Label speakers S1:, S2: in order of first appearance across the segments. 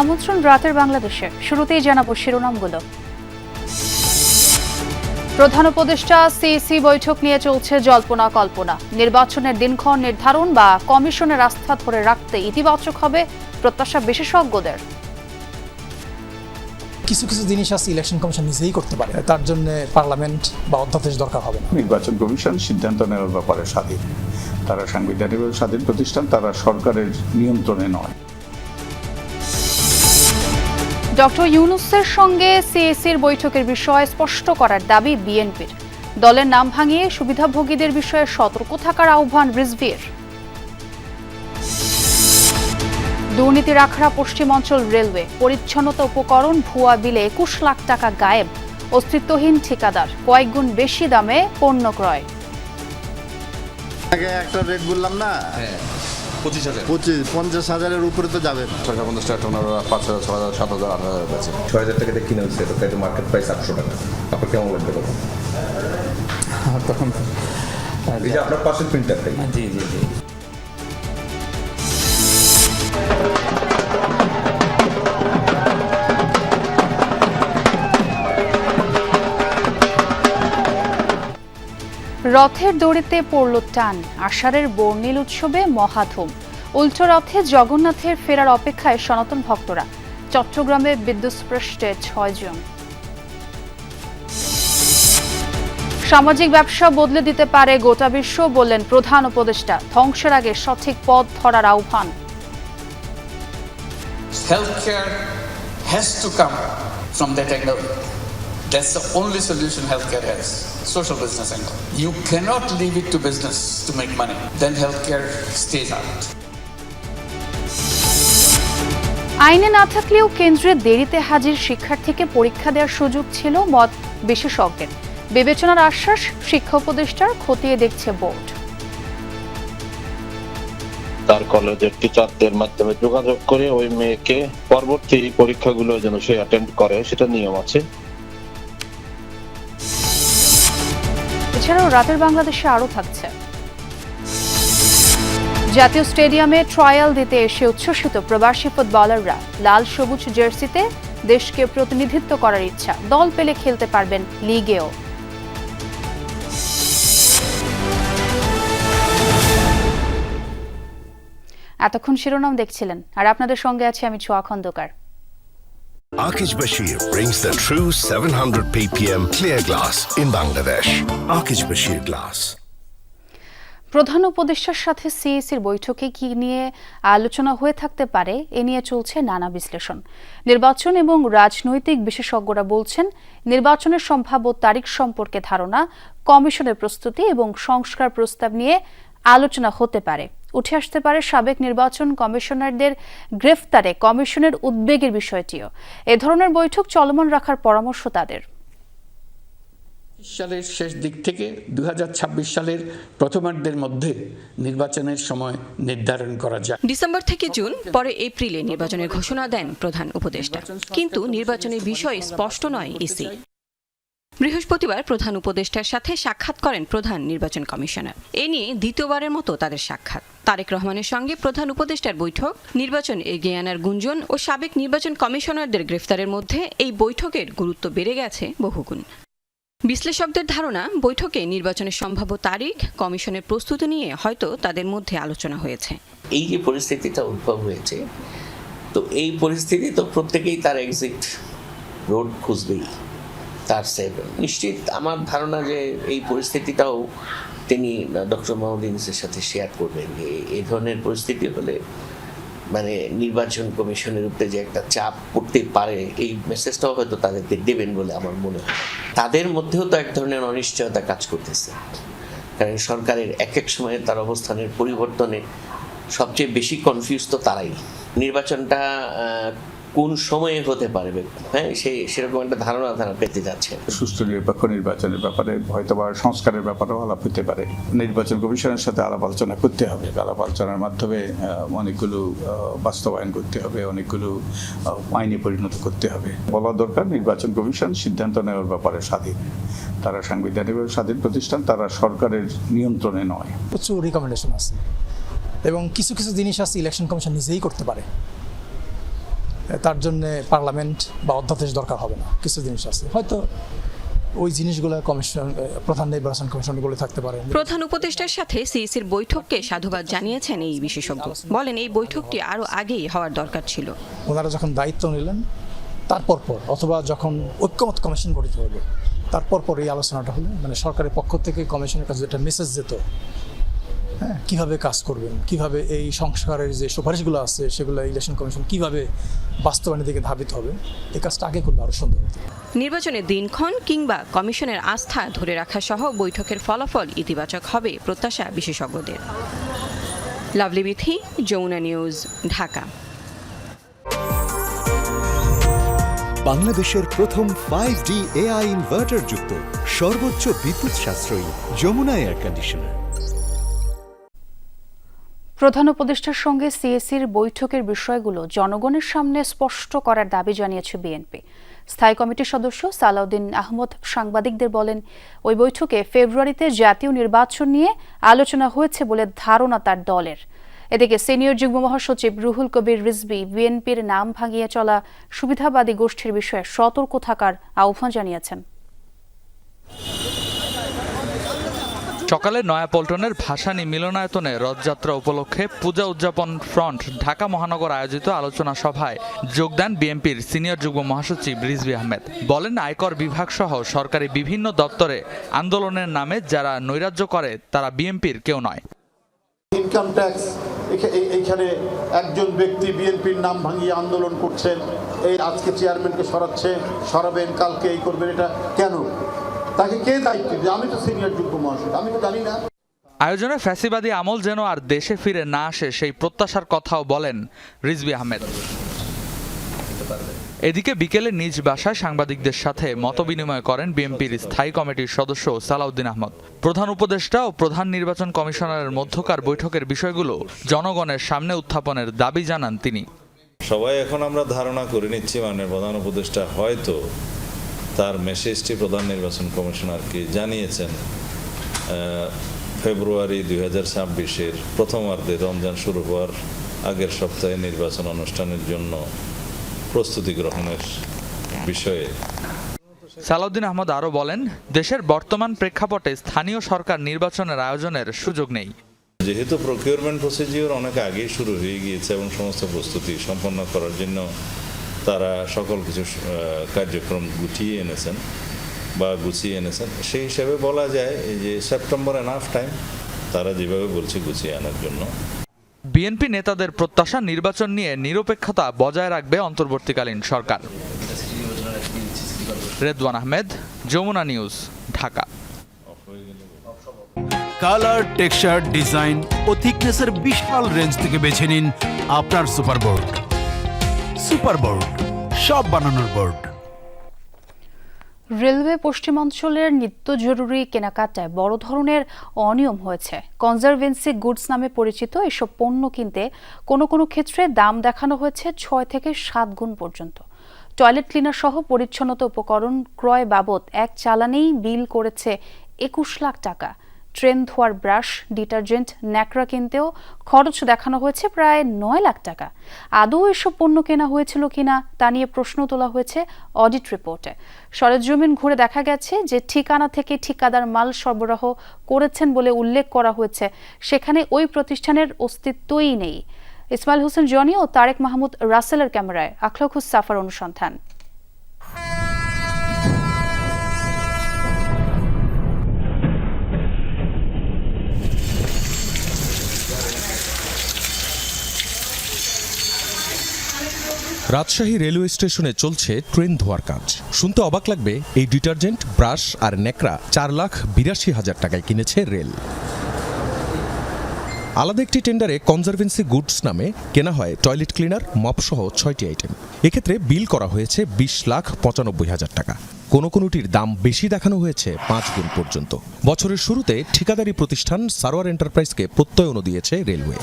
S1: আমন্ত্রণ রাতের বাংলাদেশে। শুরুতেই জানাব শিরোনামগুলো। প্রধান উপদেষ্টা সিইসি বৈঠক নিয়ে চলছে জল্পনা কল্পনা। নির্বাচনের দিনক্ষণ নির্ধারণ বা কমিশনের আস্থা ধরে রাখতে ইতিবাচক হবে প্রত্যাশা বিশেষজ্ঞদের।
S2: কিছু কিছু জিনিস আছে ইলেকশন কমিশন নিজেই করতে পারে তার জন্য পার্লামেন্ট বা অধ্যাদেশ দরকার হবে না।
S3: নির্বাচন কমিশন সিদ্ধান্ত নেওয়ার ব্যাপারে স্বাধীন। তারা সাংবিধানিকভাবে স্বাধীন প্রতিষ্ঠান তারা সরকারের নিয়ন্ত্রণে নয়।
S1: ডক্টর ইউনুসের সঙ্গে সিএসির বৈঠকের বিষয়ে স্পষ্ট করার দাবি বিএনপির। দলের নাম ভাঙিয়ে সুবিধাভোগীদের বিষয়ে সতর্ক থাকার আহ্বান রিজভির। দুর্নীতির আখড়া পশ্চিমাঞ্চল রেলওয়ে পরিচ্ছন্নতা উপকরণ ভুয়া বিলে একুশ লাখ টাকা গায়েব অস্তিত্বহীন ঠিকাদার কয়েকগুণ বেশি দামে পণ্য ক্রয়।
S4: আগে একটা রেট বললাম না?
S5: পঁচিশ হাজার।
S4: পঁচিশ পঞ্চাশ হাজারের উপরে তো যাবে না।
S5: ছয়শো পঞ্চাশ টাকা টোনার পাঁচ হাজার ছ হাজার সাত হাজার আট হাজার আছে ছয় হাজার টাকা দিয়ে কিনে হচ্ছে তো তাই তো মার্কেট প্রাইস আটশো টাকা। আপনার কেমন লাগবে তখন?
S6: তখন
S5: এই যে আপনার পাশের প্রিন্টারটাই
S6: জি জি জি।
S1: রথের দড়িতে পড়ল টান, আষাঢ়ের বর্ণিল উৎসবে মহাধুম। উল্টো রথে জগন্নাথের ফেরার অপেক্ষায় সনাতন ভক্তরা। চট্টগ্রামে বিদ্যুৎস্পৃষ্টে ছয়জন সামাজিক ব্যবসা বদলে দিতে পারে গোটা বিশ্ব বললেন প্রধান উপদেষ্টা। ধ্বংসের আগে সঠিক পথ ধরার আহ্বান।
S6: From that angle. That's the only solution healthcare has. Social business angle. You cannot leave it to business to make money. Then healthcare stays out.
S1: আইনে না থাকলেও কেন্দ্রে দেরিতে হাজির শিক্ষার্থীকে পরীক্ষা দেওয়ার সুযোগ ছিল মত বিশেষজ্ঞের বিবেচনার আশ্বাস শিক্ষা উপদেষ্টার খতিয়ে দেখছে বোর্ড
S7: তার কলেজের টিচারদের মাধ্যমে যোগাযোগ করে ওই মেয়েকে পরবর্তী পরীক্ষাগুলো যেন সে অ্যাটেন্ড করে সেটা নিয়ম আছে
S1: এছাড়াও রাতের বাংলাদেশে আরও থাকছে। জাতীয় স্টেডিয়ামে ট্রায়াল দিতে এসে উচ্ছ্বসিত প্রবাসী ফুটবলাররা লাল সবুজ জার্সিতে দেশকে প্রতিনিধিত্ব করার ইচ্ছা। দল পেলে খেলতে পারবেন লিগেও। এতক্ষণ শিরোনাম দেখছিলেন। আর আপনাদের সঙ্গে আছি আমি ছোয়া Khandakar.
S8: Akish Bashir brings the true 700 ppm clear glass in Bangladesh. Akish Bashir Glass.
S1: প্রধান উপদেষ্টার সাথে সিএসির বৈঠকে কি নিয়ে আলোচনা হয়ে থাকতে পারে, এ নিয়ে চলছে নানা বিশ্লেষণ নির্বাচন এবং রাজনৈতিক বিশেষজ্ঞরা বলছেন, নির্বাচনের সম্ভাব্য তারিখ সম্পর্কে ধারণা, কমিশনের প্রস্তুতি এবং সংস্কার প্রস্তাব নিয়ে আলোচনা হতে পারে উঠে আসতে পারে সাবেক নির্বাচন কমিশনারদের গ্রেফতারে কমিশনের উদ্বেগের বিষয়টিও। এ ধরনের বৈঠক চলমান রাখার পরামর্শ তাদের।
S9: সালের শেষ দিক থেকে দু সালের প্রথমার্ধের মধ্যে নির্বাচনের সময় নির্ধারণ করা যায়।
S10: ডিসেম্বর থেকে জুন পরে এপ্রিলে নির্বাচনের ঘোষণা দেন প্রধান উপদেষ্টা। কিন্তু নির্বাচনের বিষয় স্পষ্ট নয় ইসি। বৃহস্পতিবার প্রধান উপদেষ্টার সাথে সাক্ষাৎ করেন প্রধান নির্বাচন কমিশনার। এ নিয়ে দ্বিতীয়বারের মতো তাদের সাক্ষাৎ। তারেক রহমানের সঙ্গে প্রধান উপদেষ্টার বৈঠক, নির্বাচন এগিয়ে আনার গুঞ্জন ও সাবেক নির্বাচন কমিশনারদের গ্রেফতারের মধ্যে এই বৈঠকের গুরুত্ব বেড়ে গেছে বহুগুণ। বিশ্লেষকদের ধারণা, বৈঠকে নির্বাচনের সম্ভাব্য তারিখ, কমিশনের প্রস্তুতি নিয়ে হয়তো তাদের মধ্যে আলোচনা হয়েছে।
S11: এই যে পরিস্থিতিটা উদ্ভব হয়েছে, তো এই পরিস্থিতি তো প্রত্যেকেই তার এক্সিট রোড খুঁজবেই, তার সেভ নিশ্চিত আমার ধারণা যে এই পরিস্থিতিটাও তিনি ডক্টর মোহাম্মদ সাথে শেয়ার করবেন এই ধরনের পরিস্থিতি হলে মানে নির্বাচন কমিশনের উপরে যে একটা চাপ পড়তে পারে, এই মেসেজটাও হয়তো তাদেরকে দেবেন বলে আমার মনে হয়। তাদের মধ্যেও তো এক ধরনের অনিশ্চয়তা কাজ করতেছে। কারণ সরকারের এক এক সময়ে তার অবস্থানের পরিবর্তনে সবচেয়ে বেশি কনফিউজ তো তারাই। নির্বাচনটা কোন সময়ে হতে পারবে? হ্যাঁ সেই সেরকম একটা ধারণা তারা পেতে যাচ্ছে।
S3: সুষ্ঠু নিরপেক্ষ নির্বাচনের ব্যাপারে হয়তো বা সংস্কারের ব্যাপারেও আলাপ হতে পারে। নির্বাচন কমিশনের সাথে আলাপ আলোচনা করতে হবে। আলাপ আলোচনার মাধ্যমে অনেকগুলো বাস্তবায়ন করতে হবে অনেকগুলো আইনে পরিণত করতে হবে। বলা দরকার নির্বাচন কমিশন সিদ্ধান্ত নেওয়ার ব্যাপারে স্বাধীন। তারা সাংবিধানিকভাবে স্বাধীন প্রতিষ্ঠান তারা সরকারের নিয়ন্ত্রণে নয়।
S2: প্রচুর রিকমেন্ডেশন আছে। এবং কিছু কিছু জিনিস আছে ইলেকশন কমিশন নিজেই করতে পারে। তার জন্য পার্লামেন্ট বা অধ্যাদেশ দরকার হবে না। কিছু জিনিস আছে। হয়তো ওই জিনিসগুলো কমিশন প্রধান নির্বাচন কমিশনগুলো থাকতে পারে।
S10: প্রধান উপদেষ্টার সাথে সিইসির বৈঠককে সাধুবাদ জানিয়েছেন এই বিশেষজ্ঞ। বলেন এই বৈঠকটি আরও আগেই হওয়ার দরকার ছিল।
S2: ওনারা যখন দায়িত্ব নিলেন তারপর পর অথবা যখন ঐক্যমত কমিশন গঠিত হবে তারপর পর এই আলোচনাটা হলো। মানে সরকারের পক্ষ থেকে কমিশনের কাছে একটা মেসেজ যেত হ্যাঁ। কীভাবে কাজ করবেন? কীভাবে এই সংস্কারের যে সুপারিশগুলো আছে সেগুলো ইলেকশন কমিশন কীভাবে বাস্তবায়নের দিকে ধাবিত হবে? এই কাজটা আগে করলে আরও সুন্দর হতো।
S10: নির্বাচনের দিনক্ষণ কিংবা কমিশনের আস্থা ধরে রাখা সহ বৈঠকের ফলাফল ইতিবাচক হবে প্রত্যাশা বিশেষজ্ঞদের। লাভলি বিথি যমুনা নিউজ ঢাকা।
S12: বাংলাদেশের প্রথম ফাইভ ডি এআই ইনভার্টার যুক্ত সর্বোচ্চ বিদ্যুৎ সাশ্রয়ী যমুনা এয়ার কন্ডিশনার
S1: প্রধান উপদেষ্টার সঙ্গে সিএসির বৈঠকের বিষয়গুলো জনগণের সামনে স্পষ্ট করার দাবি জানিয়েছে বিএনপি। স্থায়ী কমিটির সদস্য সালাউদ্দিন আহমদ সাংবাদিকদের বলেন, ওই বৈঠকে ফেব্রুয়ারিতে জাতীয় নির্বাচন নিয়ে আলোচনা হয়েছে বলে ধারণা তার দলের। এদিকে সিনিয়র যুগ্ম মহাসচিব রুহুল কবির রিজভি বিএনপির নাম ভাঙিয়ে চলা সুবিধাবাদী গোষ্ঠীর বিষয়ে সতর্ক থাকার আহ্বান জানিয়েছেন।
S13: সকালে নয়াপল্টনের ভাসানী মিলনায়তনে রথযাত্রা উপলক্ষে পূজা উদযাপন ফ্রন্ট ঢাকা মহানগর আয়োজিত আলোচনা সভায় যোগ দেন বিএনপির সিনিয়র যুগ্ম মহাসচিব রিজভি আহমেদ। বলেন, আয়কর বিভাগ সহ সরকারি বিভিন্ন দপ্তরে আন্দোলনের নামে যারা নৈরাজ্য করে, তারা বিএনপির কেউ নয়।
S14: ইনকাম ট্যাক্স এইখানে একজন ব্যক্তি বিএনপির নাম ভাঙিয়ে আন্দোলন করছেন, এই আজকে চেয়ারম্যানকে সরাচ্ছে, সরাবেন, কালকে এই করবেন, এটা কেন? তাকে কে দায়িত্ব দিবে? আমি তো সিনিয়র যুগ্ম মহাসচিব আমি তো জানি না।
S13: আয়োজনে ফ্যাসিবাদী আমল যেন আর দেশে ফিরে না আসে সেই প্রত্যাশার কথাও বলেন রিজভি আহমেদ। এদিকে বিকেলে নিজ বাসায় সাংবাদিকদের সাথে মতবিনিময় করেন বিএনপির স্থায়ী কমিটির সদস্য সালাউদ্দিন আহমদ। প্রধান উপদেষ্টা ও প্রধান নির্বাচন কমিশনারের মধ্যকার বৈঠকের বিষয়গুলো জনগণের সামনে উত্থাপনের দাবি জানান তিনি।
S15: সবাই এখন আমরা ধারণা করে নিচ্ছি মানে প্রধান উপদেষ্টা হয়তো তার মেসেজটি প্রধান নির্বাচন কমিশনারকে জানিয়েছেন। ফেব্রুয়ারি দুই হাজার ছাব্বিশের প্রথমার্ধে রমজান শুরু হওয়ার আগের সপ্তাহে নির্বাচন অনুষ্ঠানের জন্য প্রস্তুতি গ্রহণের বিষয়ে।
S13: সালাউদ্দিন আহমদ আরও বলেন দেশের বর্তমান প্রেক্ষাপটে স্থানীয় সরকার নির্বাচনের আয়োজনের সুযোগ নেই।
S15: যেহেতু প্রকিউরমেন্ট প্রসিজিওর অনেক আগেই শুরু হয়ে গিয়েছে এবং সমস্ত প্রস্তুতি সম্পন্ন করার জন্য তারা সকল কিছু কার্যক্রম গুছিয়ে এনেছেন বা গুছিয়ে এনেছেন। সেই হিসাবে বলা যায় যে সেপ্টেম্বর এনাফ টাইম তারা যেভাবে বলছে গুছিয়ে আনার জন্য।
S13: বিএনপি নেতাদের প্রত্যাশা নির্বাচন নিয়ে নিরপেক্ষতা বজায় রাখবে অন্তর্বর্তীকালীন সরকার। Redwan Ahmed Jamuna news Dhaka.
S16: Colour texture design ও থিকনেসের বিশাল রেঞ্জ থেকে বেছে নিন আপনার সুপারবোর্ড সুপারবোর্ড সব বানানোর বোর্ড।
S1: রেলওয়ে পশ্চিমাঞ্চলের নিত্য জরুরি কেনাকাটায় বড় ধরনের অনিয়ম হয়েছে। কনজারভেন্সি গুডস নামে পরিচিত এসব পণ্য কিনতে কোনো কোনো ক্ষেত্রে দাম দেখানো হয়েছে ছয় থেকে সাত গুণ পর্যন্ত। টয়লেট ক্লিনার সহ পরিচ্ছন্নতা উপকরণ ক্রয় বাবদ এক চালানেই বিল করেছে একুশ লাখ টাকা। ট্রেন ধোয়ার ব্রাশ, ডিটারজেন্ট, ন্যাকড়া কিনতেও খরচ দেখানো হয়েছে প্রায় নয় লাখ টাকা। আদৌ এসব পণ্য কেনা হয়েছিল কিনা তা নিয়ে প্রশ্ন তোলা হয়েছে অডিট রিপোর্টে। সরেজমিন ঘুরে দেখা গেছে যে ঠিকানা থেকে ঠিকাদার মাল সরবরাহ করেছেন বলে উল্লেখ করা হয়েছে। সেখানে ওই প্রতিষ্ঠানের অস্তিত্বই নেই। ইসমাইল হোসেন জনি ও তারেক মাহমুদ রাসেলের ক্যামেরায়, আখলাকুস সাফার অনুসন্ধান।
S17: রাজশাহী রেলওয়ে স্টেশনে চলছে ট্রেন ধোয়ার কাজ। শুনতে অবাক লাগবে, এই ডিটারজেন্ট, ব্রাশ আর নেকড়া চার লাখ বিরাশি হাজার টাকায় কিনেছে রেল। আলাদা একটি টেন্ডারে কনজারভেন্সি গুডস নামে কেনা হয় টয়লেট ক্লিনার মপসহ ছয়টি আইটেম। এক্ষেত্রে বিল করা হয়েছে বিশ লাখ পঁচানব্বই হাজার টাকা। কোনো কোনোটির দাম বেশি দেখানো হয়েছে পাঁচ গুণ পর্যন্ত। বছরের শুরুতে ঠিকাদারি প্রতিষ্ঠান সারোয়ার এন্টারপ্রাইজকে প্রত্যয়নও দিয়েছে রেলওয়ে।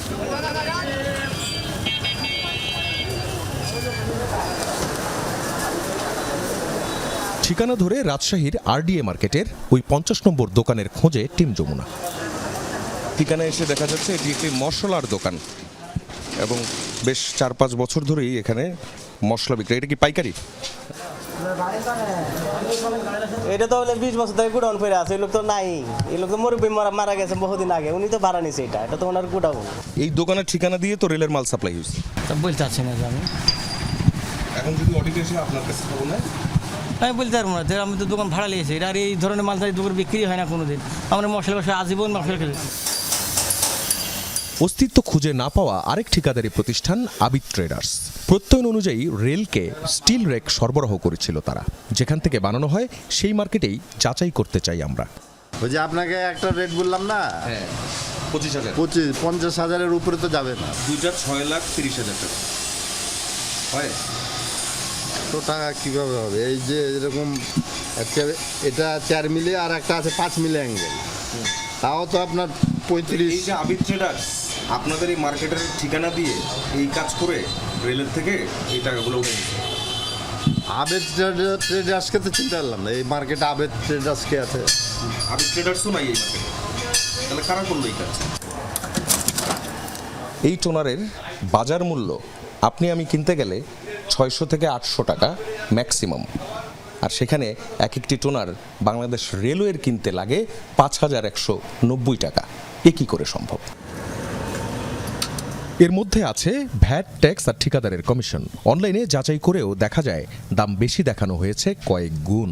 S17: ঠিকানা ধরে রাজশাহীর আরডিএ মার্কেটের ওই পঞ্চাশ নম্বর দোকানের খোঁজে টিম যমুনা।
S5: ঠিকানায় এসে দেখা যাচ্ছে এটি একটি মশলার দোকান এবং বেশ চার পাঁচ বছর ধরেই এখানে
S17: মশলা বিক্রি। এটা কি পাইকারি?
S18: এটা তো হলে বিশ বছর থেকে গুডাউন করে আছে এই লোক তো নাই। এই লোক তো মুরব্বী মারা মারা গেছে বহুদিন আগে উনি তো ভাড়া নিছে এটা এটা তো ওনার গুডাউন।
S17: এই দোকানের ঠিকানা দিয়ে তো রেলের মাল সাপ্লাই হয়েছে।
S18: বলতে চাচ্ছি না আমি।
S17: এখন যদি অডিট এসে আপনার কাছে
S18: আমি বলতে পারব না যে আমি তো দোকান ভাড়া নিয়েছি এটা আর এই ধরনের মাল তাই দোকান বিক্রি হয় না কোনোদিন। আমরা মশলা ব্যবসা আজীবন মশলা খেলে
S17: অস্তিত্ব খুঁজে না পাওয়া আরেক ঠিকাদারি প্রতিষ্ঠান আবিদ ট্রেডার্স। প্রত্যয়ন অনুযায়ী রেলকে স্টিল রেক সরবরাহ করেছিল তারা। যেখান থেকে বানানো হয় সেই মার্কেটেই যাচাই করতে চাই আমরা।
S4: ওই যে আপনাকে একটা রেট বললাম না?
S5: হ্যাঁ পঁচিশ হাজার।
S4: পঁচিশ পঞ্চাশ হাজারের উপরে তো যাবে না।
S5: দুইটা ছয় লাখ তিরিশ হাজার টাকা। হয়?
S4: তো টাকা কীভাবে হবে? এই যে এরকম এটা চার মিলে আর একটা আছে পাঁচ মিলে অ্যাঙ্গেল তাও তো আপনার পঁয়ত্রিশ।
S5: এই যে আবিদ ট্রেডার্স আপনাদের এই মার্কেটের ঠিকানা দিয়ে এই কাজ করে রেলের থেকে এই টাকাগুলো উঠে
S4: আবেদ ট্রেডার্সকে তো চিনতে পারলাম না এই মার্কেটে আবেদ ট্রেডার্সকে আছে।
S5: আবিদ ট্রেডার্সও নাই এই মার্কেটে তাহলে কারা করল এই কাজ?
S17: এই টোনারের বাজার মূল্য আপনি আমি কিনতে গেলে ছয়শো থেকে আটশো টাকা ম্যাক্সিমাম। আর সেখানে এক একটি টোনার বাংলাদেশ রেলওয়ের কিনতে লাগে পাঁচ হাজার একশো নব্বই টাকা। এ কী করে সম্ভব? এর মধ্যে আছে ভ্যাট ট্যাক্স আর ঠিকাদারের কমিশন। অনলাইনে যাচাই করেও দেখা যায় দাম বেশি দেখানো হয়েছে কয়েক গুণ।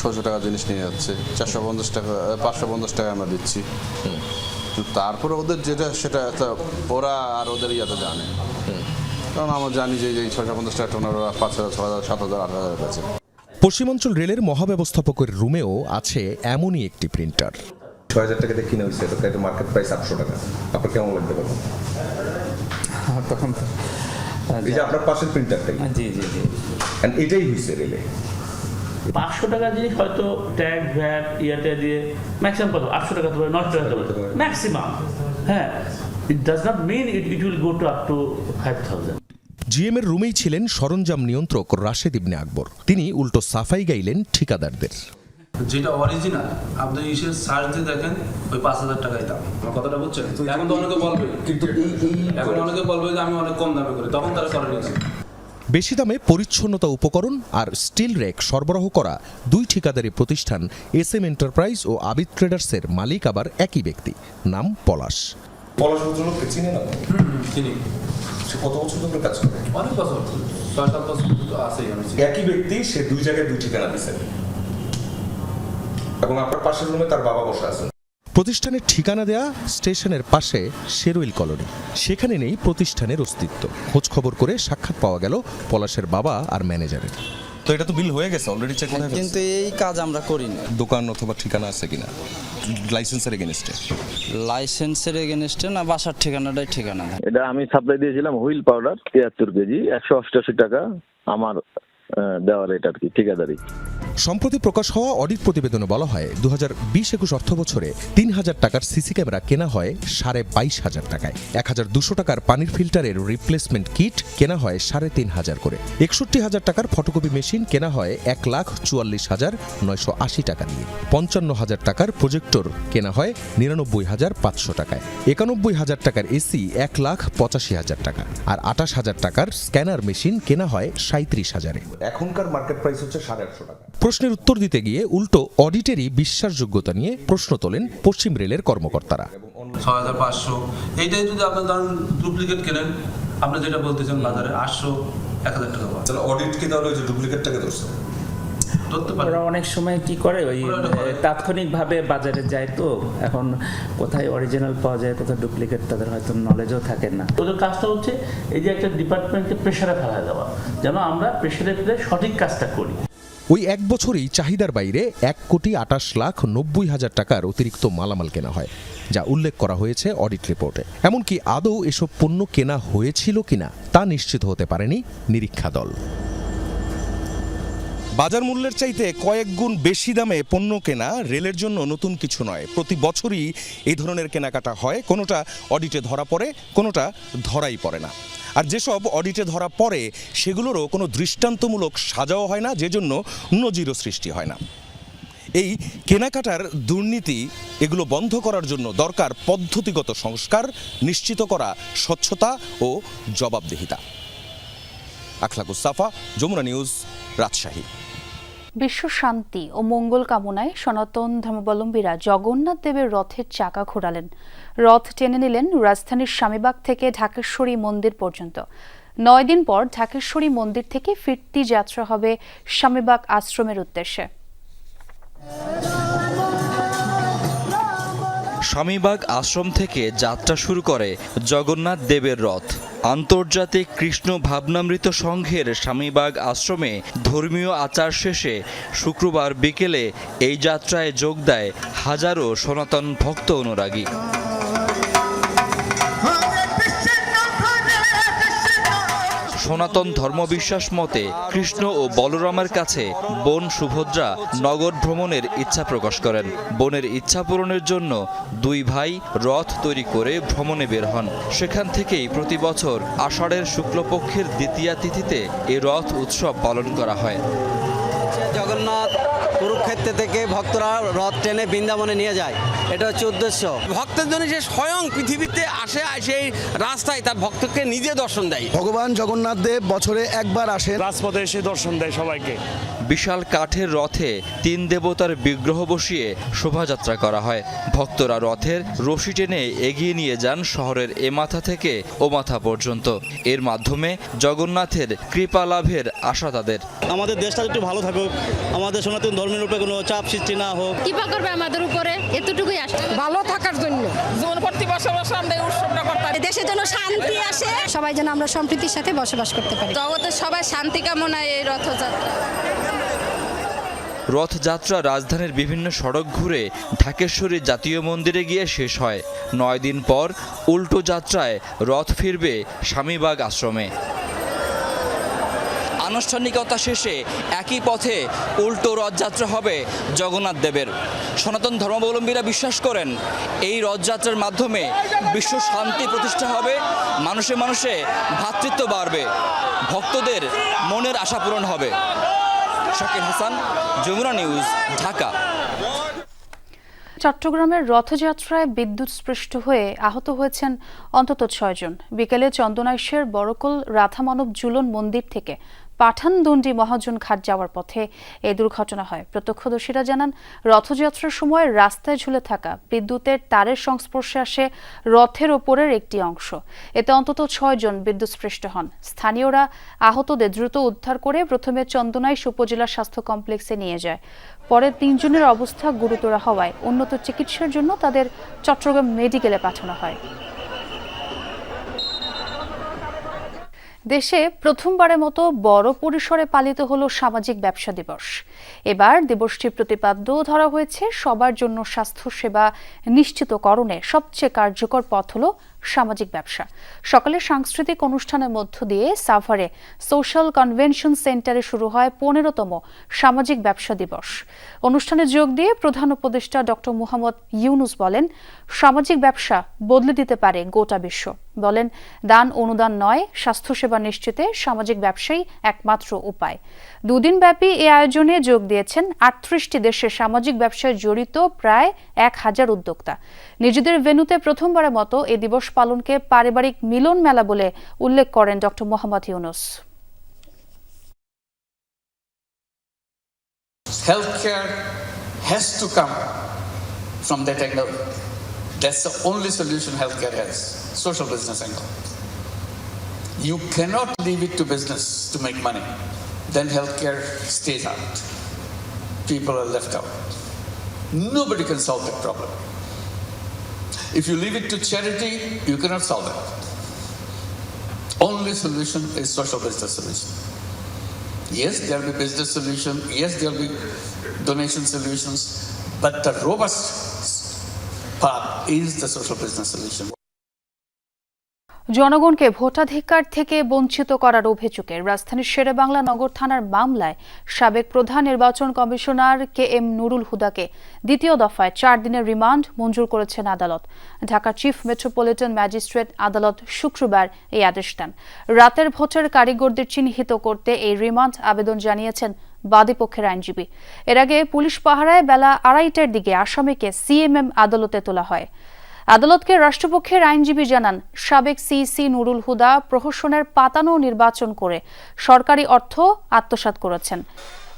S19: ছশো টাকা জিনিস নিয়ে যাচ্ছে চারশো পঞ্চাশ টাকা পাঁচশো পঞ্চাশ টাকা আমরা দিচ্ছি। তারপরে ওদের যেটা সেটা ওরা আর ওদের ইয়াতে জানে। কারণ আমরা জানি যে এই ছশো পঞ্চাশ টাকা টোনার পাঁচ হাজার ছ হাজার সাত হাজার আট হাজার কাছে
S17: পশ্চিমাঞ্চল রেলের মহাব্যবস্থাপকের রুমেও আছে এমনই একটি প্রিন্টার।
S5: ছয় হাজার টাকা দিয়ে কিনে হয়েছে তো এটা মার্কেট প্রাইস আটশো টাকা। আপনার কেমন লাগবে তখন?
S20: তখন তো
S5: এই যে আপনার পাশের প্রিন্টারটাই
S20: জি জি জি।
S5: এটাই হয়েছে রেলে।
S20: পাঁচশো টাকা জিনিস হয়তো ট্যাগ ভ্যাট ইয়াতে দিয়ে ম্যাক্সিমাম কত? আটশো টাকা পারে নশো টাকা পারে ম্যাক্সিমাম হ্যাঁ।
S17: জিএম এর রুমেই ছিলেন সরঞ্জাম নিয়ন্ত্রক রাশেদ ইবনে আকবর। তিনি উল্টো সাফাই গাইলেন ঠিকাদারদের।
S21: যেটা অরিজিনাল আপনি এসে সার্চ দিয়ে দেখেন ওই পাঁচ হাজার টাকাই দাম আমার কথাটা বুঝছেন? এখন তো অনেকে বলবে। কিন্তু এখন অনেকে বলবে যে আমি অনেক কম দামে করি। তখন তারা করে নিয়েছে।
S17: বেশি দামে পরিচ্ছন্নতা উপকরণ আর স্টিল রেক সরবরাহ করা দুই ঠিকাদারি প্রতিষ্ঠান এস এম এন্টারপ্রাইজ ও আবিদ ট্রেডার্সের মালিক আবার একই ব্যক্তি। নাম পলাশ।
S5: পলাশ ভদ্রলোককে চিনে না
S21: চিনি।
S5: সে কত বছর ধরে কাজ করে?
S21: অনেক বছর ছয় সাত বছর তো আছেই
S5: একই ব্যক্তি সে দুই জায়গায় দুই ঠিকানা দিচ্ছেন এবং আপনার পাশের রুমে তার বাবা বসে আছেন।
S17: প্রতিষ্ঠানের ঠিকানা দেয়া স্টেশনের পাশে শেরুইল কলোনি। সেখানে নেই প্রতিষ্ঠানের অস্তিত্ব। খোঁজ খবর করে সাক্ষাৎ পাওয়া গেল পলাশের বাবা আর ম্যানেজারের। তো এটা তো বিল হয়ে গেছে অলরেডি চেক হয়ে
S22: কিন্তু এই কাজ আমরা করি না
S17: দোকান অথবা ঠিকানা আছে কিনা? লাইসেন্সের এগেনস্টে
S22: লাইসেন্সের এগেনস্টে না বাসার ঠিকানাটাই ঠিকানা।
S7: এটা আমি সাপ্লাই দিয়েছিলাম হুইল পাউডার তিয়াত্তর কেজি একশো অষ্টাশি টাকা আমার আহ, দেওয়া রেট আর কি ঠিকাদারি।
S17: সম্প্রতি প্রকাশ হওয়া অডিট প্রতিবেদনে বলা হয় দু হাজার বিশ একুশ অর্থ বছরে তিন হাজার টাকার সিসি ক্যামেরা কেনা হয় সাড়ে বাইশ হাজার টাকায়। এক হাজার দুশো টাকার পানির ফিল্টারের রিপ্লেসমেন্ট কিট কেনা হয় সাড়ে তিন হাজার করে। একষট্টি হাজার টাকার ফটোকপি মেশিন কেনা হয় এক লাখ চুয়াল্লিশ হাজার নয়শো আশি টাকা দিয়ে। পঞ্চান্ন হাজার টাকার প্রজেক্টর কেনা হয় নিরানব্বই হাজার পাঁচশো টাকায়। একানব্বই হাজার টাকার এসি এক লাখ পঁচাশি হাজার টাকা। আর আঠাশ হাজার টাকার স্ক্যানার মেশিন কেনা হয় সাঁত্রিশ হাজারে।
S5: এখনকার মার্কেট প্রাইস হচ্ছে সাড়ে আটশো টাকা।
S17: প্রশ্নের উত্তর দিতে গিয়ে উল্টো অডিটেরই বিশ্বাসযোগ্যতা নিয়ে প্রশ্ন তোলেন পশ্চিম রেলের কর্মকর্তারা।
S21: ছয় হাজার পাঁচশো। এইটাই যদি আপনার ধরুন ডুপ্লিকেট কেনেন আপনি যেটা বলতেছেন বাজারে আটশো এক হাজার টাকা
S5: অডিট কি তাহলে ওই যে ডুপ্লিকেটটাকে ধরছে?
S21: ধরতে পারে।
S20: ওরা অনেক সময় কি করে? ওই তাৎক্ষণিকভাবে বাজারে যায় তো এখন কোথায় অরিজিনাল পাওয়া যায় কোথায় ডুপ্লিকেট তাদের হয়তো নলেজও থাকে না। ওদের কাজটা হচ্ছে এই যে একটা ডিপার্টমেন্টকে প্রেশারে ফেলা দেওয়া যেন আমরা প্রেশারে ফেলে সঠিক কাজটা করি।
S17: ওই এক বছরই চাহিদার বাইরে এক কোটি আটাশ লাখ নব্বই হাজার টাকার অতিরিক্ত মালামাল কেনা হয় যা উল্লেখ করা হয়েছে অডিট রিপোর্টে এমনকি আদৌ এসব পণ্য কেনা হয়েছিল কিনা তা নিশ্চিত হতে পারেনি নিরীক্ষা দল। বাজার মূল্যের চাইতে কয়েক গুণ বেশি দামে পণ্য কেনা রেলের জন্য নতুন কিছু নয়। প্রতি বছরই এই ধরনের কেনাকাটা হয়। কোনোটা অডিটে ধরা পড়ে, কোনোটা ধরাই পড়ে না। আর যেসব অডিটে ধরা পড়ে, সেগুলোরও কোনো দৃষ্টান্তমূলক সাজাও হয় না যে জন্য নজিরও সৃষ্টি হয় না। এই কেনাকাটার দুর্নীতি, এগুলো বন্ধ করার জন্য দরকার পদ্ধতিগত সংস্কার, নিশ্চিত করা স্বচ্ছতা ও জবাবদিহিতা। আখলাকুস সাফা, যমুনা নিউজ। রাজশাহী।
S1: বিশ্ব শান্তি ও মঙ্গল কামনায় সনাতন ধর্মাবলম্বীরা জগন্নাথ দেবের রথের চাকা ঘোরালেন। রথ টেনে নিলেন রাজধানীর স্বামীবাগ থেকে ঢাকেশ্বরী মন্দির পর্যন্ত। নয় দিন পর ঢাকেশ্বরী মন্দির থেকে ফিরতি যাত্রা হবে স্বামীবাগ আশ্রমের উদ্দেশ্যে।
S23: স্বামীবাগ আশ্রম থেকে যাত্রা শুরু করে জগন্নাথ দেবের রথ। আন্তর্জাতিক কৃষ্ণ ভাবনামৃত সংঘের স্বামীবাগ আশ্রমে ধর্মীয় আচার শেষে শুক্রবার বিকেলে এই যাত্রায় যোগ দেয় হাজারো সনাতন ভক্ত অনুরাগী। সনাতন ধর্মবিশ্বাস মতে কৃষ্ণ ও বলরামের কাছে বোন সুভদ্রা নগর ভ্রমণের ইচ্ছা প্রকাশ করেন। বোনের ইচ্ছা পূরণের জন্য দুই ভাই রথ তৈরি করে ভ্রমণে বের হন। সেখান থেকেই প্রতি বছর আষাঢ়ের শুক্লপক্ষের দ্বিতীয়া তিথিতে এ রথ উৎসব পালন করা হয়।
S22: জগন্নাথ। কুরুক্ষেত্র থেকে ভক্তরা রথ টেনে বৃন্দাবনে নিয়ে যায়। এটা হচ্ছে উদ্দেশ্য।
S24: ভক্তের জন্য সে স্বয়ং পৃথিবীতে আসে সেই রাস্তায় তার ভক্তকে নিজে দর্শন দেয়।
S25: ভগবান জগন্নাথ দেব বছরে একবার আসে রাজপথে এসে দর্শন দেয় সবাইকে।
S23: বিশাল কাঠের রথে তিন দেবতার বিগ্রহ বসিয়ে শোভাযাত্রা করা হয়। ভক্তরা রথের রশি টেনে এগিয়ে নিয়ে যান শহরের এ মাথা থেকে ও মাথা পর্যন্ত। এর মাধ্যমে জগন্নাথের কৃপা লাভের আশা তাদের।
S22: আমাদের দেশটা একটু ভালো থাকুক। আমাদের সনাতন ধর্মের উপরে কোনো চাপ সৃষ্টি না হোক।
S26: কৃপা করবে আমাদের উপরে। এতটুকুই আসে
S27: ভালো থাকার জন্য। যেমন প্রতি বছর বছর আমরা এই উৎসবটা করতাম
S26: দেশের জন্য শান্তি আসে সবাই যেন আমরা সম্প্রীতির সাথে বসবাস করতে পারি। জগতের সবাই শান্তি কামনায় এই রথযাত্রা।
S23: রথযাত্রা রাজধানীর বিভিন্ন সড়ক ঘুরে ঢাকেশ্বরী জাতীয় মন্দিরে গিয়ে শেষ হয়। নয় দিন পর উল্টো যাত্রায় রথ ফিরবে স্বামীবাগ আশ্রমে। আনুষ্ঠানিকতা শেষে একই পথে উল্টো রথযাত্রা হবে জগন্নাথ দেবের। সনাতন ধর্মাবলম্বীরা বিশ্বাস করেন, এই রথযাত্রার মাধ্যমে বিশ্ব শান্তি প্রতিষ্ঠা হবে, মানুষে মানুষে ভ্রাতৃত্ব বাড়বে, ভক্তদের মনের আশা পূরণ হবে। শাকির হাসান, যমুনা নিউজ, ঢাকা।
S1: চট্টগ্রামের রথযাত্রায় বিদ্যুৎ স্পৃষ্ট হয়ে আহত হয়েছেন অন্তত ছয়জন। বিকেলে চন্দনাইশের বড়কুল রাধামানব জুলন মন্দির থেকে পাঠানদণ্ডী মহাজন ঘাট যাওয়ার পথে এই দুর্ঘটনা হয়। প্রত্যক্ষদর্শীরা জানান, রথযাত্রার সময় রাস্তায় ঝুলে থাকা বিদ্যুতের তারের সংস্পর্শে আসে রথের ওপরের একটি অংশ। এতে অন্তত ছয়জন বিদ্যুৎস্পৃষ্ট হন। স্থানীয়রা আহতদের দ্রুত উদ্ধার করে প্রথমে চন্দনাইশ উপজেলা স্বাস্থ্য কমপ্লেক্সে নিয়ে যায়। পরে তিনজনের অবস্থা গুরুতর হওয়ায় উন্নত চিকিৎসার জন্য তাদের চট্টগ্রাম মেডিকেলে পাঠানো হয়। দেশে প্রথমবারের মতো বড় পরিসরে পালিত হলো সামাজিক ব্যবসা দিবস। এবার দিবসটির প্রতিপাদ্য ধরা হয়েছে সবার জন্য স্বাস্থ্যসেবা নিশ্চিতকরণে সবচেয়ে কার্যকর পথ হলো সামাজিক ব্যবসা। সকালে সাংস্কৃতিক অনুষ্ঠানের মধ্য দিয়ে সাভারে সোশ্যাল কনভেনশন সেন্টারে শুরু হয় পনেরোতম সামাজিক ব্যবসা দিবস। অনুষ্ঠানে যোগ দিয়ে প্রধান উপদেষ্টা ডক্টর মুহাম্মদ ইউনুস বলেন, সামাজিক ব্যবসা বদলে দিতে পারে গোটা বিশ্ব। বলেন, দান অনুদান নয়, স্বাস্থ্যসেবা নিশ্চিতে সামাজিক ব্যবসায়ী একমাত্র উপায়। দুদিন ব্যাপী এ আয়োজনে যোগ দিয়েছেন আটত্রিশটি দেশের সামাজিক ব্যবসায় জড়িত প্রায় এক হাজার উদ্যোক্তা। নিজেদের ভেন্যুতে প্রথমবারের মতো এ দিবস পালনকে পারিবারিক মিলন মেলা বলে উল্লেখ করেন doctor Mohammad Yunus.
S9: Healthcare has to come from that angle. That's the only solution healthcare has. Social business angle. You cannot leave it to business to make money. Then healthcare stays out. People are left out. Nobody can solve that problem. If you leave it to charity, you cannot solve it. Only solution is social business solution. Yes, there will be business solution. Yes, there will be donation solutions. But the robust path is the social business solution.
S1: জনগণকে ভোটাধিকার থেকে বঞ্চিত করার অভিযোগে রাজধানীর শেরেবাংলা নগর থানার মামলায় সাবেক প্রধান নির্বাচন কমিশনার কে এম নুরুল হুদাকে দ্বিতীয় দফায় চার দিনের রিমান্ড মঞ্জুর করেছেন আদালত। ঢাকা চিফ মেট্রোপলিটন ম্যাজিস্ট্রেট আদালত শুক্রবার এই আদেশ দেন। রাতের ভোটের কারিগরদের চিহ্নিত করতে এই রিমান্ড আবেদন জানিয়েছেন বাদীপক্ষের আইনজীবী। এর আগে পুলিশ পাহারায় বেলা আড়াইটার দিকে আসামিকে সিএমএম আদালতে তোলা হয়। আদালতকে রাষ্ট্রপক্ষের আইনজীবী জানান, সাবেক সিইসি নুরুল হুদা প্রহসনের পাতানো নির্বাচন করে সরকারি অর্থ আত্মসাৎ করেছেন।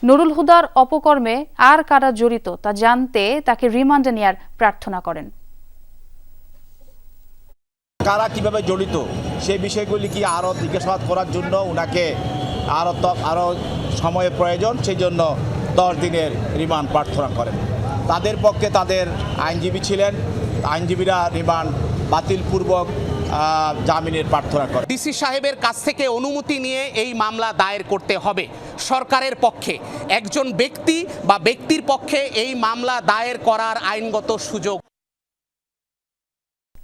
S1: নুরুল হুদার অপকর্মে আর কারা জড়িত তা জানতে তাকে রিমান্ডে নেয়ার প্রার্থনা করেন।
S28: কারা কীভাবে জড়িত, সেই বিষয়গুলি কি আরও জিজ্ঞাসাবাদ করার জন্য ওনাকে আরও আরও সময়ের প্রয়োজন, সেই জন্য দশ দিনের রিমান্ড প্রার্থনা করেন। তাদের পক্ষে তাদের আইনজীবী ছিলেন আইনজীবীরা রিমান্ড বাতিলপূর্বক জামিনের প্রার্থনা করে
S29: ডিসি সাহেবের কাছ থেকে অনুমতি নিয়ে এই মামলা দায়ের করতে হবে সরকারের পক্ষে। একজন ব্যক্তি বা ব্যক্তির পক্ষে এই মামলা দায়ের করার আইনগত সুযোগ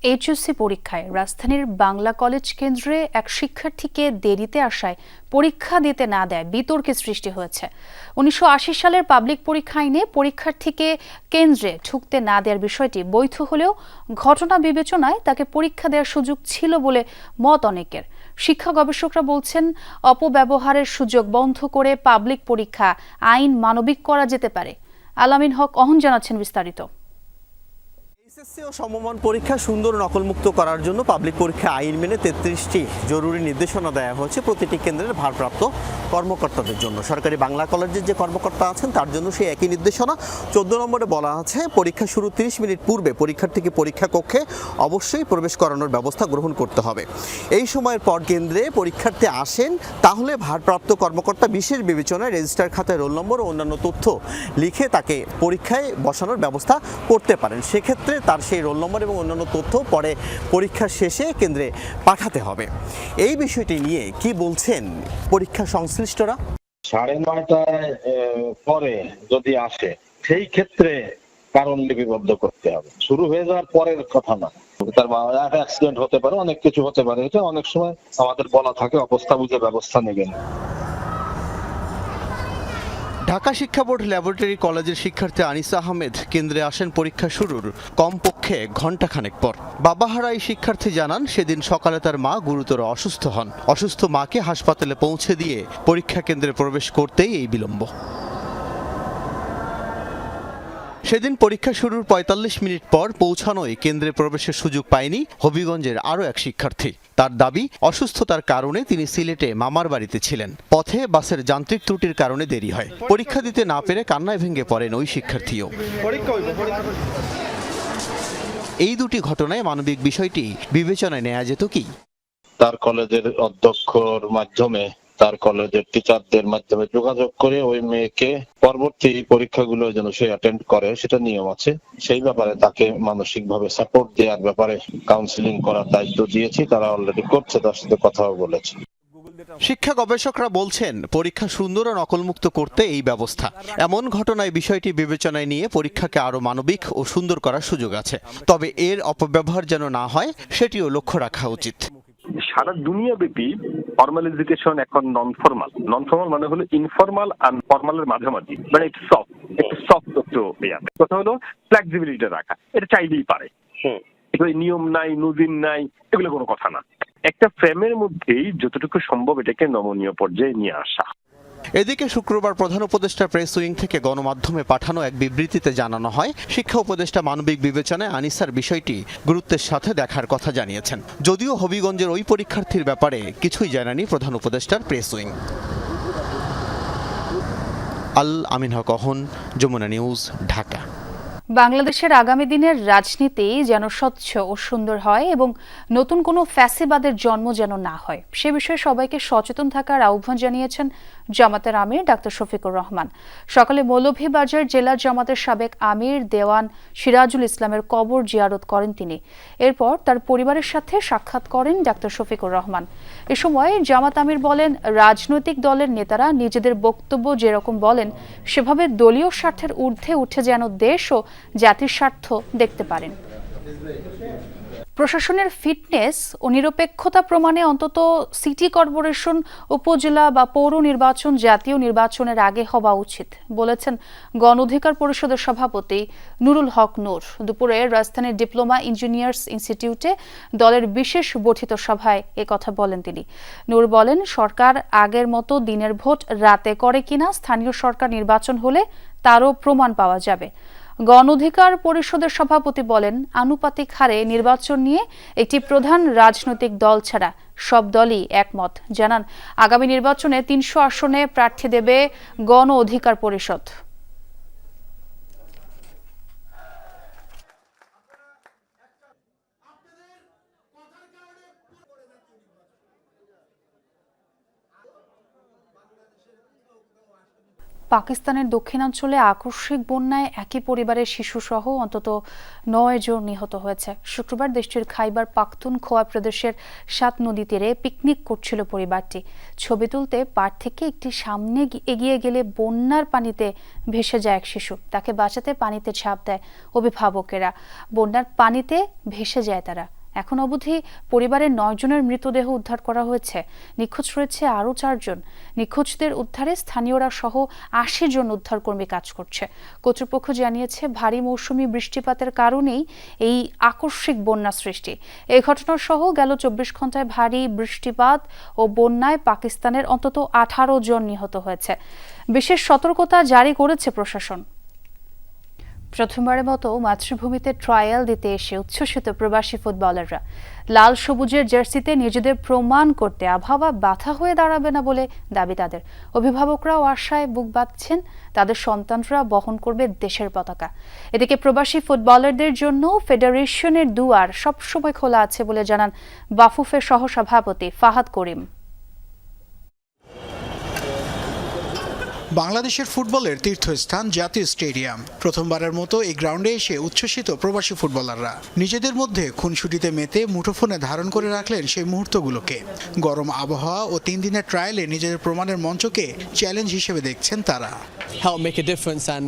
S1: এইচএসসি পরীক্ষায় রাজধানীর বাংলা কলেজ কেন্দ্রে এক শিক্ষার্থীকে দেরিতে আসায় পরীক্ষা দিতে না দেয় বিতর্কের সৃষ্টি হয়েছে। উনিশশো আশি সালের পাবলিক পরীক্ষা আইনে পরীক্ষার্থীকে কেন্দ্রে ঢুকতে না দেওয়ার বিষয়টি বৈধ হলেও ঘটনা বিবেচনায় তাকে পরীক্ষা দেওয়ার সুযোগ ছিল বলে মত অনেকের। শিক্ষা গবেষকরা বলছেন, অপব্যবহারের সুযোগ বন্ধ করে পাবলিক পরীক্ষা আইন মানবিক করা যেতে পারে। আলামিন হক অহন জানাচ্ছেন বিস্তারিত।
S30: এসএসসি ও সমমান পরীক্ষা সুন্দর নকলমুক্ত করার জন্য পাবলিক পরীক্ষা আইন মেনে তেত্রিশটি জরুরি নির্দেশনা দেওয়া হয়েছে প্রতিটি কেন্দ্রের ভারপ্রাপ্ত কর্মকর্তাদের জন্য। সরকারি বাংলা কলেজের যে কর্মকর্তা আছেন, তার জন্য সেই একই নির্দেশনা। চোদ্দ নম্বরে বলা আছে, পরীক্ষা শুরু তিরিশ মিনিট পূর্বে পরীক্ষার্থীকে পরীক্ষা কক্ষে অবশ্যই প্রবেশ করানোর ব্যবস্থা গ্রহণ করতে হবে। এই সময়ের পর কেন্দ্রে পরীক্ষার্থী আসেন, তাহলে ভারপ্রাপ্ত কর্মকর্তা বিশেষ বিবেচনায় রেজিস্টার খাতায় রোল নম্বর ও অন্যান্য তথ্য লিখে তাকে পরীক্ষায় বসানোর ব্যবস্থা করতে পারেন। সেক্ষেত্রে তার সেই রোল নম্বর এবং অন্যান্য তথ্য পরে পরীক্ষা শেষে কেন্দ্রে পাঠাতে হবে। এই বিষয়টি নিয়ে কি বলছেন পরীক্ষা সংশ্লিষ্টরা?
S7: সাড়ে নয়টায় পরে যদি আসে, সেই ক্ষেত্রে কারণ লিপিবদ্ধ করতে হবে। শুরু হয়ে যাওয়ার পরের কথা না। তার অ্যাক্সিডেন্ট হতে পারে, অনেক কিছু হতে পারে, এটা অনেক সময় আমাদের বলা থাকে, অবস্থা বুঝে ব্যবস্থা নেবেন।
S30: ঢাকা শিক্ষা বোর্ড ল্যাবরেটরি কলেজের শিক্ষার্থী আনিসা আহমেদ কেন্দ্রে আসেন পরীক্ষা শুরুর কমপক্ষে ঘণ্টাখানেক পর। বাবাহারা এই শিক্ষার্থী জানান, সেদিন সকালে তার মা গুরুতর অসুস্থ হন। অসুস্থ মাকে হাসপাতালে পৌঁছে দিয়ে পরীক্ষা কেন্দ্রে প্রবেশ করতেই এই বিলম্ব। সেদিন পরীক্ষা শুরুর ৪৫ মিনিট পর পৌঁছানোয় কেন্দ্রে প্রবেশের সুযোগ পায়নি হবিগঞ্জের আরও এক শিক্ষার্থী। তার দাবি অসুস্থতার কারণে তিনি সিলেটে মামার বাড়িতে ছিলেন। পথে বাসের যান্ত্রিক ত্রুটির কারণে দেরি হয়। পরীক্ষা দিতে না পেরে কান্নায় ভেঙে পড়েন ওই শিক্ষার্থীও। এই দুটি ঘটনায় মানবিক বিষয়টি বিবেচনায় নেওয়া যেত কি?
S7: তার কলেজের অধ্যক্ষর মাধ্যমে তার কলেজের টিচারদের মাধ্যমে যোগাযোগ করে ওই মেয়েকে পরবর্তী পরীক্ষাগুলো যেন সে অ্যাটেন্ড করে, সেটা নিয়ম আছে। সেই ব্যাপারে তাকে মানসিকভাবে সাপোর্ট দেওয়ার ব্যাপারে কাউন্সিলিং করার দায়িত্ব দিয়েছি। তারা অলরেডি করছে, তার সাথে কথাও বলেছে।
S30: শিক্ষা গবেষকরা বলছেন, পরীক্ষা সুন্দর ও নকলমুক্ত করতে এই ব্যবস্থা। এমন ঘটনায় বিষয়টি বিবেচনায় নিয়ে পরীক্ষাকে আরও মানবিক ও সুন্দর করার সুযোগ আছে। তবে এর অপব্যবহার যেন না হয়, সেটিও লক্ষ্য রাখা উচিত।
S31: সারা দুনিয়াব্যাপী ফর্মাল এডুকেশন এখন নন ফর্মাল নন ফর্মাল মানে হলো ইনফর্মাল আর ফর্মালের মাঝামাঝি। মানে একটু সফট একটু সফট একটু কথা হলো ফ্লেক্সিবিলিটি রাখা। এটা চাইলেই পারে। নিয়ম নাই নদীন নাই এগুলো কোনো কথা না। একটা ফ্রেমের মধ্যেই যতটুকু সম্ভব এটাকে নমনীয় পর্যায়ে নিয়ে আসা।
S30: এদিকে শুক্রবার প্রধান উপদেষ্টা প্রেস উইং থেকে গণমাধ্যমে পাঠানো এক বিবৃতিতে জানানো হয়, শিক্ষা উপদেষ্টা মানবিক বিবেচনায় আনিসার বিষয়টি গুরুত্বের সাথে দেখার কথা জানিয়েছেন। যদিও হবিগঞ্জের ওই পরীক্ষার্থীর ব্যাপারে কিছুই জানানি প্রধান উপদেষ্টার প্রেস উইং। আল আমিন হক অহন, যমুনা নিউজ, ঢাকা।
S1: বাংলাদেশের আগামী দিনের রাজনীতি যেন স্বচ্ছ ও সুন্দর হয় এবং নতুন কোনো ফ্যাসিবাদের জন্ম যেন না হয়। সে বিষয়ে সবাইকে সচেতন থাকার আহ্বান জানিয়েছেন জামাতের আমির ডাক্তার শফিকুর রহমান। সকালে মৌলভীবাজার জেলার জামাতের সাবেক আমির দেওয়ান সিরাজুল ইসলামের কবর জিয়ারত করেন তিনি। এরপর তার পরিবারের সাথে সাক্ষাৎ করেন ডাক্তার শফিকুর রহমান। এ সময় জামাত আমির বলেন, রাজনৈতিক দলের নেতারা নিজেদের বক্তব্য যেরকম বলেন, সেভাবে দলীয় স্বার্থের ঊর্ধ্বে উঠে যেন দেশ ও জাতির স্বার্থ দেখতে পারেন। প্রশাসনের ফিটনেস ও নিরপেক্ষতা প্রমাণে অন্তত সিটি কর্পোরেশন, উপজেলা বা পৌর নির্বাচন জাতীয় নির্বাচনের আগে হওয়া উচিত, বলেছেন গণ অধিকার পরিষদের সভাপতি নুরুল হক নূর। দুপুরে রাজধানীর ডিপ্লোমা ইঞ্জিনিয়ার্স ইনস্টিটিউটে দলের বিশেষ গঠিত সভায় কথা বলেন তিনি। নূর বলেন, সরকার আগের মতো দিনের ভোট রাতে করে কিনা, স্থানীয় সরকার নির্বাচন হলে তারও প্রমাণ পাওয়া যাবে। গণ অধিকার পরিষদের সভাপতি বলেন, আনুপাতিক হারে নির্বাচন নিয়ে একটি প্রধান রাজনৈতিক দল ছাড়া সব দলই একমত। জানান, আগামী নির্বাচনে তিনশো আসনে প্রার্থী দেবে গণ অধিকার পরিষদ। পাকিস্তানের দক্ষিণাঞ্চলে আকস্মিক বন্যায় একই পরিবারের শিশুসহ অন্তত নয় জন নিহত হয়েছে। শুক্রবার দেশটির খাইবার পাখতুন খোয়া প্রদেশের সাত নদী তীরে পিকনিক করছিল পরিবারটি। ছবি তুলতে পার থেকে একটি সামনে এগিয়ে গেলে বন্যার পানিতে ভেসে যায় এক শিশু। তাকে বাঁচাতে পানিতে ঝাঁপ দেয় অভিভাবকেরা। বন্যার পানিতে ভেসে যায় তারা। এখন অবধি পরিবারের নয় জনের মৃতদেহ উদ্ধার করা হয়েছে। নিখোঁজ রয়েছে আরও চারজন নিখোঁজদের উদ্ধারে স্থানীয়রা সহ আশি জন উদ্ধারকর্মী কাজ করছে। কর্তৃপক্ষ জানিয়েছে, ভারী মৌসুমি বৃষ্টিপাতের কারণেই এই আকস্মিক বন্যা সৃষ্টি। এই ঘটনা সহ গেল চব্বিশ ঘন্টায় ভারী বৃষ্টিপাত ও বন্যায় পাকিস্তানের অন্তত আঠারো জন নিহত হয়েছে। বিশেষ সতর্কতা জারি করেছে প্রশাসন। প্রথমবারের মতো মাতৃভূমিতে ট্রায়াল দিতে এসে উচ্ছ্বসিত প্রবাসী ফুটবলাররা লাল সবুজের জার্সিতে নিজেদের প্রমাণ করতে আবহাওয়া বাধা হয়ে দাঁড়াবে না বলে দাবি তাদের। অভিভাবকরাও আশায় বুক বাঁধছেন, তাদের সন্তানরা বহন করবে দেশের পতাকা। এদিকে প্রবাসী ফুটবলারদের জন্য ফেডারেশনের দুয়ার সবসময় খোলা আছে বলে জানান বাফুফের সহসভাপতি ফাহাদ করিম।
S32: বাংলাদেশের ফুটবলের তীর্থস্থান জাতীয় স্টেডিয়াম। প্রথমবারের মতো এই গ্রাউন্ডে এসে উচ্ছ্বসিত প্রবাসী ফুটবলাররা। নিজেদের মধ্যে খুনসুটিতে মেতে মুঠোফোনে ধারণ করে রাখলেন সেই মুহূর্তগুলোকে। গরম আবহাওয়া ও তিন দিনের ট্রায়ালে নিজেদের প্রমাণের মঞ্চকে চ্যালেঞ্জ হিসেবে দেখছেন তারা।
S33: Help make a difference and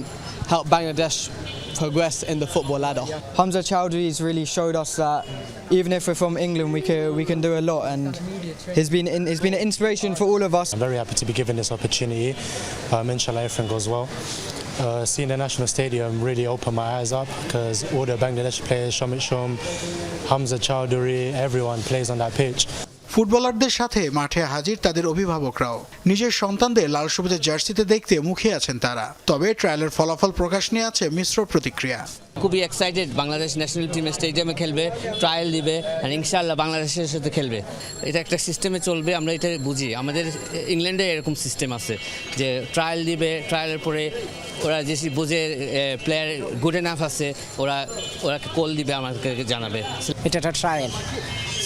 S33: help progress in the football ladder.
S34: Hamza Chowdhury has really showed us that even if we're from England, we can we can do a lot, and he's been in, he's been an inspiration for all of us.
S35: I'm very happy to be given this opportunity. Um, inshallah, everything goes well. Uh, seeing the national stadium really opened my eyes up because all the Bangladesh players, Shamit Shom, Hamza Chowdhury, everyone plays on that pitch.
S32: ফুটবলারদের সাথে মাঠে হাজির তাদের অভিভাবকরাও। নিজের সন্তানদের লাল সবুজের জার্সিতে দেখতে মুখিয়ে আছেন তারা। তবে ট্রায়ালের ফলাফল প্রকাশ নিয়ে আছে মিশ্র প্রতিক্রিয়া।
S36: খুবই এক্সাইটেড বাংলাদেশ ন্যাশনাল টিম স্টেডিয়ামে খেলবে ট্রায়াল দিবে আর ইনশাল্লাহ বাংলাদেশের সাথে খেলবে। এটা একটা সিস্টেমে চলবে, আমরা এটা বুঝি। আমাদের ইংল্যান্ডে এরকম সিস্টেম আছে যে ট্রায়াল দিবে ট্রায়ালের পরে ওরা যে বুঝে প্লেয়ার গুড এনাফ আছে, ওরা ওরা কল দিবে, আমাদেরকে জানাবে।
S37: এটা একটা ট্রায়াল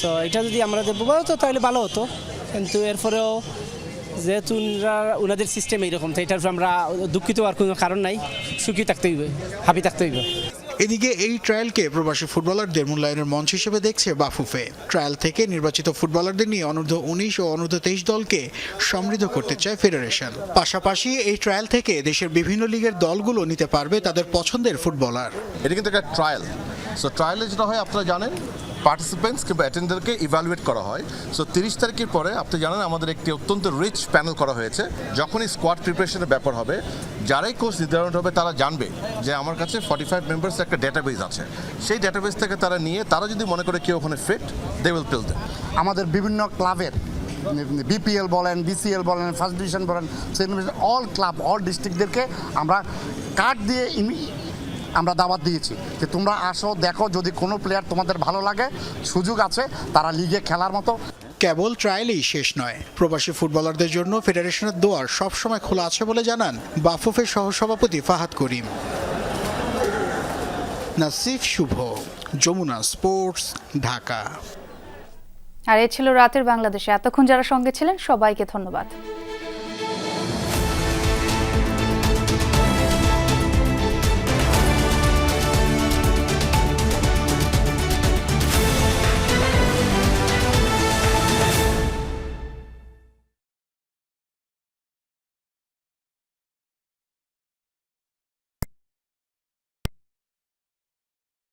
S37: সো এটা যদি আমরা দেবো তো তাহলে ভালো হতো। কিন্তু এরপরেও যেহেতু ওনাদের সিস্টেম এইরকম তো এটার আমরা দুঃখিত আর কোনো কারণ নাই। সুখী থাকতে হইবে হাবি থাকতে হইবে।
S32: এদিকে এই ট্রায়ালকে প্রবাসী ফুটবলারদের মূল্যায়নের মঞ্চ হিসেবে দেখছে বাফুফে। ট্রায়াল থেকে নির্বাচিত ফুটবলারদের নিয়ে অনূর্ধ্ব উনিশ ও অনূর্ধ্ব তেইশ দলকে সমৃদ্ধ করতে চায় ফেডারেশন। পাশাপাশি এই ট্রায়াল থেকে দেশের বিভিন্ন লিগের দলগুলো নিতে পারবে তাদের পছন্দের ফুটবলার।
S5: এটা কিন্তু একটা ট্রায়াল। সো ট্রায়ালে যেটা হয় আপনারা জানেন পার্টিসিপেন্টস কিংবা অ্যাটেন্ডারকে ইভ্যালুয়েট করা হয়। সো তিরিশ তারিখের পরে আপনি জানেন আমাদের একটি অত্যন্ত রিচ প্যানেল করা হয়েছে, যখনই স্কোয়াড প্রিপারেশনের ব্যাপার হবে, যারাই কোর্স নির্ধারণ হবে তারা জানবে যে আমার কাছে ফর্টি ফাইভ মেম্বার্স একটা ডেটাবেস আছে। সেই ডেটাবেস থেকে তারা নিয়ে, তারা যদি মনে করে কেউ ওখানে ফিট দে উইল দেম
S38: আমাদের বিভিন্ন ক্লাবের বিপিএল বলেন বিসিএল বলেন ফার্স্ট ডিভিশন বলেন second division all club all ডিস্ট্রিক্টদেরকে আমরা কার্ড দিয়ে আমরা দাওয়াত দিয়েছি যে তোমরা আসো দেখো যদি কোনো প্লেয়ার তোমাদের ভালো লাগে সুযোগ আছে তারা লিগে খেলার মতো।
S32: কেবল ট্রায়ালই শেষ নয়। প্রবাসী ফুটবলারদের জন্য ফেডারেশনের দোয়ার সবসময় খোলা আছে বলে জানান বাফুফের সহসভাপতি ফাহাদ করিম। নাসিফ শুভ যমুনা স্পোর্টস ঢাকা।
S1: আর এ ছিল রাতের বাংলাদেশে। এতক্ষণ যারা সঙ্গে ছিলেন সবাইকে ধন্যবাদ।